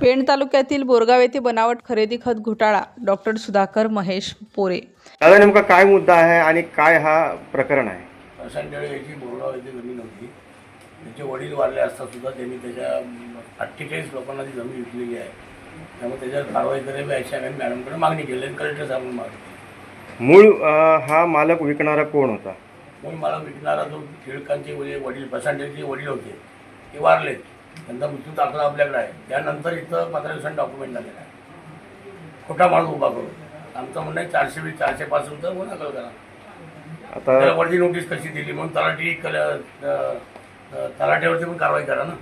पेण तालुक्यातील बोरगाव येथे बनावट खरेदी खत घोटाळा डॉक्टर सुधाकर महेश पोरे. दादा नेमका काय मुद्दा आहे आणि काय हा प्रकरण आहे? प्रशांत याची बोरगाव येथे जमीन होती. त्याचे वडील वारले असता सुद्धा त्यांनी त्याच्या अठ्ठेचाळीस लोकांना ती जमीन विकलेली आहे. त्यामुळे त्याच्यावर कारवाई करावी अशी आम्ही मॅडमकडे मागणी केली आणि कलेक्टर साहेबांना मागणी केली. मूळ अं, हा मालक विकणारा कोण होता? म्हणून मला विकणारा जो टिळकांचे वडील वडील वडील होते ते वारलेत. त्यांचा मृत्यू दाखला आपल्याकडे आहे. त्यानंतर इथं पंधरा दिवसांनी डॉक्युमेंट झालेला आहे. खोटा माणूस उभा करून. आमचं म्हणणं आहे चारशे वीस चारशे पाच रुपये गुन्हा दाखल करा. आता त्याला वरती नोटीस कशी दिली? म्हणून तलाठी कल अ, अ, तलाठ्यावरती पण कारवाई करा ना.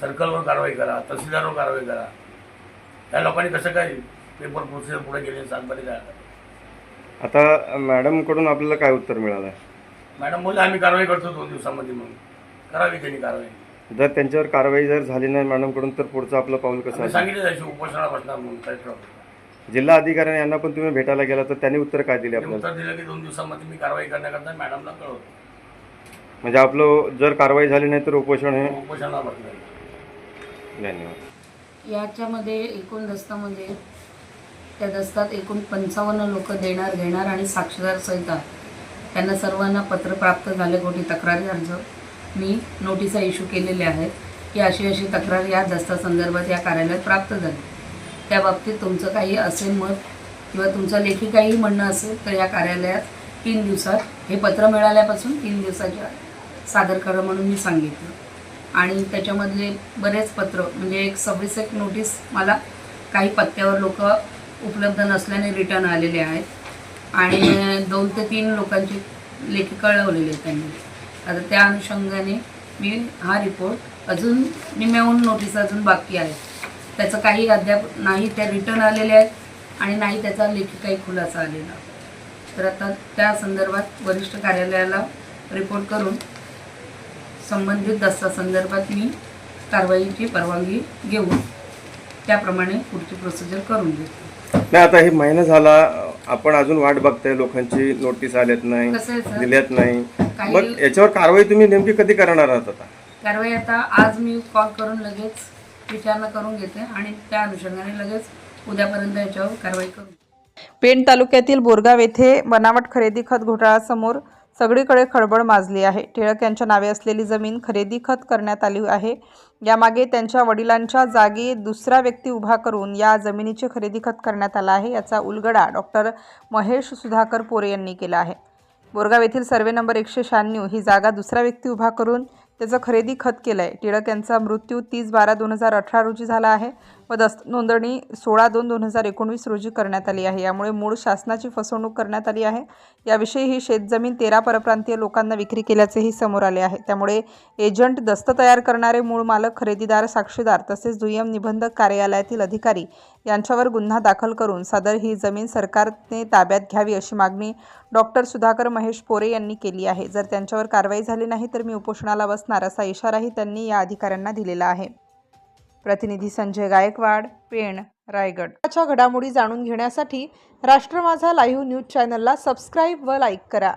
सर्कलवर कारवाई करा तहसीलदारवर कारवाई करा. त्या लोकांनी कसं काय पेपर प्रोसिजर पुढे गेले सातबारी जायला आता मॅडमकडून आपल्याला काय उत्तर मिळालं मॅडम बोलले आम्ही कारवाई करतो दोन दिवसामध्ये म्हणून. करावी त्यांनी कारवाई. जर त्यांच्यावर कारवाई जर झाली नाही मॅडमकडून तर पुढचं आपलं पाऊल कसं असेल सांगितलं बसणार म्हणून जिल्हा अधिकाऱ्यांनी यांना पण तुम्ही भेटायला गेला तर त्यांनी उत्तर काय दिले आपल्याला? उत्तर दिलं की दोन दिवसामध्ये मी कारवाई करण्याकरता मॅडमला कळवतो. म्हणजे आपलं जर कारवाई झाली नाही तर उपोषण हे बसणार. धन्यवाद. याच्यामध्ये एकूण दस्तामध्ये त्या दस्तात एकूण पंचावन्न लोक देणार घेणार आणि साक्षीदार सहित. त्यांना सर्वांना पत्र प्राप्त झाले कोटी तक्रारी अर्ज. मी नोटिसा इश्यू केलेल्या आहेत की अशी अशी तक्रार या दस्तासंदर्भात या कार्यालयात प्राप्त झाली. त्या बाबतीत तुमचं काही असेल मत किंवा तुमचं लेखी काही म्हणणं असेल तर या कार्यालयात तीन दिवसात हे पत्र मिळाल्यापासून तीन दिवसाच्या सादर करा म्हणून मी सांगितलं. आणि त्याच्यामधले बरेच पत्र म्हणजे एक सव्वीस एक नोटीस मला काही पत्त्यावर लोक उपलब्ध नसल्याने रिटर्न आलेले आहेत. आणि दोन ते तीन लोकांची लेखी कळवलेली आहेत त्यांनी. आता त्या अनुषंगाने मी हा रिपोर्ट अजून निम्याहून नोटीस अजून बाकी आहेत त्याचं काही अद्याप नाही त्या रिटर्न आलेले आहेत आणि नाही त्याचा लेखी काही खुलासा आलेला. तर आता त्या संदर्भात वरिष्ठ कार्यालयाला रिपोर्ट करून संबंधित दस्तासंदर्भात मी कारवाईची परवानगी घेऊन त्याप्रमाणे पुढची प्रोसिजर करून घेतो. नाही आता हे महिना झाला आपण अजून वाट बघताय लोकांची नोटीस आल्यात नाही आहे दिल्यात नाही. काही- मग याच्यावर कारवाई तुम्ही नेमकी कधी करणार आहात आता? कारवाई आता आज मी कॉल करून लगेच विचारणा करून घेते आणि त्या अनुषंगाने लगेच उद्यापर्यंत याच्यावर कारवाई करू. पेण तालुक्यातील बोरगाव येथे बनावट खरेदी खत घोटाळ्यासमोर सगळीकडे खळबळ माजली आहे. टिळक यांच्या नावे असलेली जमीन खरेदी खत करण्यात आली आहे. यामागे त्यांच्या वडिलांच्या जागी दुसरा व्यक्ती उभा करून या जमिनीची खरेदी खत करण्यात आला आहे. याचा उलगडा डॉक्टर महेश सुधाकर पोरे यांनी केला आहे. बोरगाव येथील सर्वे नंबर एकशे शहाण्णव. ही जागा दुसरा व्यक्ती उभा करून त्याचं खरेदी खत केलं आहे टिळक यांचा मृत्यू तीस बारा दोन हजार अठरा रोजी झाला आहे. पदस्थ दस्त नोंदणी सोळा दोन दोन हजार एकोणवीस रोजी करण्यात आली आहे. यामुळे मूळ शासनाची फसवणूक करण्यात आली आहे. याविषयी ही शेतजमीन तेरा परप्रांतीय लोकांना विक्री केल्याचेही समोर आले आहे. त्यामुळे एजंट दस्त तयार करणारे मूळ मालक खरेदीदार साक्षीदार तसेच दुय्यम निबंधक कार्यालयातील अधिकारी यांच्यावर गुन्हा दाखल करून सदर ही जमीन सरकारने ताब्यात घ्यावी अशी मागणी डॉक्टर सुधाकर महेश पोरे यांनी केली आहे. जर त्यांच्यावर कारवाई झाली नाही तर मी उपोषणाला बसणार असा इशाराही त्यांनी या अधिकाऱ्यांना दिलेला आहे. प्रतिनिधी संजय गायकवाड पेण रायगड. घडामोडी जाणून घेण्यासाठी राष्ट्र माझा लाईव्ह न्यूज चॅनलला सबस्क्राईब व लाईक करा.